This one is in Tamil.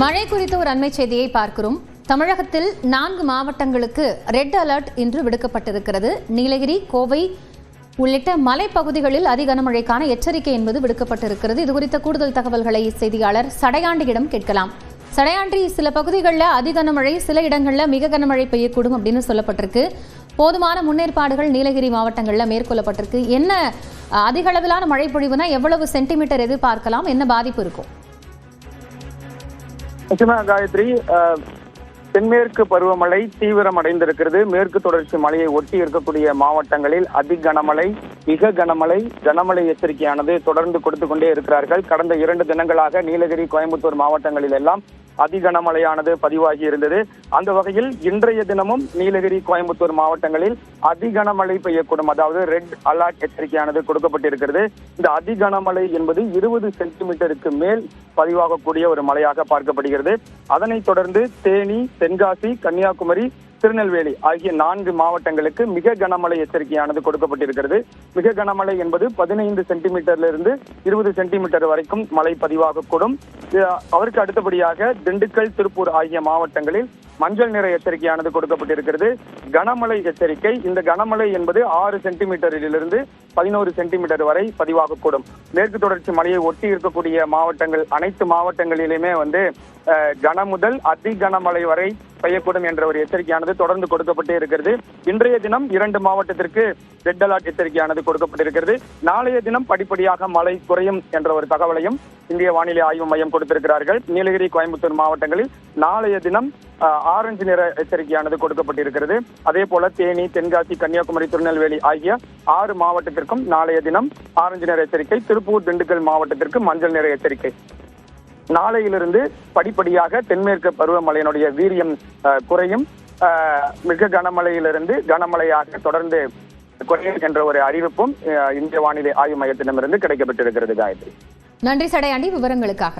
மழை குறித்த ஒரு அண்மை செய்தியை பார்க்கிறோம். தமிழகத்தில் நான்கு மாவட்டங்களுக்கு ரெட் அலர்ட் இன்று விடுக்கப்பட்டிருக்கிறது. நீலகிரி கோவை உள்ளிட்ட மலைப்பகுதிகளில் அதி கனமழைக்கான எச்சரிக்கை என்பது விடுக்கப்பட்டிருக்கிறது. இது குறித்த கூடுதல் தகவல்களை செய்தியாளர் சடையாண்டியிடம் கேட்கலாம். சடையாண்டி சில பகுதிகளில் அதி கனமழை சில இடங்களில் மிக கனமழை பெய்யக்கூடும் அப்படின்னு சொல்லப்பட்டிருக்கு. போதுமான முன்னேற்பாடுகள் நீலகிரி மாவட்டங்களில் மேற்கொள்ளப்பட்டிருக்கு. என்ன அதிகளவிலான அதிக அளவிலான மழை பொழிவுனா எவ்வளவு சென்டிமீட்டர் எதிர்பார்க்கலாம்? என்ன பாதிப்பு இருக்கும்? நிச்சயமா காயத்ரி அஹ், தென்மேற்கு பருவமழை தீவிரம் அடைந்திருக்கிறது மேற்கு தொடர்ச்சி மலையை ஒட்டி இருக்கக்கூடிய மாவட்டங்களில் அதி கனமழை மிக கனமழை கனமழை எச்சரிக்கையானது தொடர்ந்து கொடுத்து கொண்டே இருக்கிறார்கள். கடந்த இரண்டு தினங்களாக நீலகிரி கோயம்புத்தூர் மாவட்டங்களில் எல்லாம் அதி கனமழையானது பதிவாகி இருந்தது. அந்த வகையில் இன்றைய தினமும் நீலகிரி கோயம்புத்தூர் மாவட்டங்களில் அதி கனமழை பெய்யக்கூடும். அதாவது ரெட் அலர்ட் எச்சரிக்கையானது கொடுக்கப்பட்டிருக்கிறது. இந்த அதி கனமழை என்பது இருபது சென்டிமீட்டருக்கு மேல் பதிவாகக்கூடிய ஒரு மழையாக பார்க்கப்படுகிறது. அதனைத் தொடர்ந்து தேனி தென்காசி கன்னியாகுமரி திருநெல்வேலி ஆகிய நான்கு மாவட்டங்களுக்கு மிக கனமழை எச்சரிக்கையானது கொடுக்கப்பட்டிருக்கிறது. மிக கனமழை என்பது பதினைந்து சென்டிமீட்டர்ல இருந்து இருபது சென்டிமீட்டர் வரைக்கும் மழை பதிவாகக்கூடும். அவருக்கு அதற்கு அடுத்தபடியாக திண்டுக்கல் திருப்பூர் ஆகிய மாவட்டங்களில் மஞ்சள் நிற எச்சரிக்கையானது கொடுக்கப்பட்டிருக்கிறது. கனமழை எச்சரிக்கை இந்த கனமழை என்பது ஆறு சென்டிமீட்டரிலிருந்து பதினோரு சென்டிமீட்டர் வரை பதிவாகக்கூடும். மேற்கு தொடர்ச்சி மலையை ஒட்டி இருக்கக்கூடிய மாவட்டங்கள் அனைத்து மாவட்டங்களிலுமே வந்து கன முதல் அதி கனமழை வரை பெய்யக்கூடும் என்ற ஒரு எச்சரிக்கையானது தொடர்ந்து கொடுக்கப்பட்டே இருக்கிறது. இன்றைய தினம் இரண்டு மாவட்டத்திற்கு ரெட் அலர்ட் எச்சரிக்கையானது கொடுக்கப்பட்டிருக்கிறது. நாளைய தினம் படிப்படியாக மழை குறையும் என்ற ஒரு தகவலையும் இந்திய வானிலை ஆய்வு மையம் கொடுத்திருக்கிறார்கள். நீலகிரி கோயம்புத்தூர் மாவட்டங்களில் நாளைய தினம் ஆரஞ்சு நிற எச்சரிக்கையானது கொடுக்கப்பட்டிருக்கிறது. அதே போல தேனி தென்காசி கன்னியாகுமரி திருநெல்வேலி ஆகிய ஆறு மாவட்டத்திற்கு மாவட்டத்திற்கும் நாளைய தினம் ஆரஞ்சு நிற எச்சரிக்கை திருப்பூர் திண்டுக்கல் மாவட்டத்திற்கு மஞ்சள் நிற எச்சரிக்கை. நாளையிலிருந்து படிப்படியாக தென்மேற்கு பருவமழையினுடைய வீரியம் குறையும். மிக கனமழையிலிருந்து கனமழையாக தொடர்ந்து குறையும் என்ற ஒரு அறிவிப்பும் இந்திய வானிலை ஆய்வு மையத்திடமிருந்து கிடைக்கப்பட்டிருக்கிறது காயத்ரி. நன்றி சடையாண்டி விவரங்களுக்காக.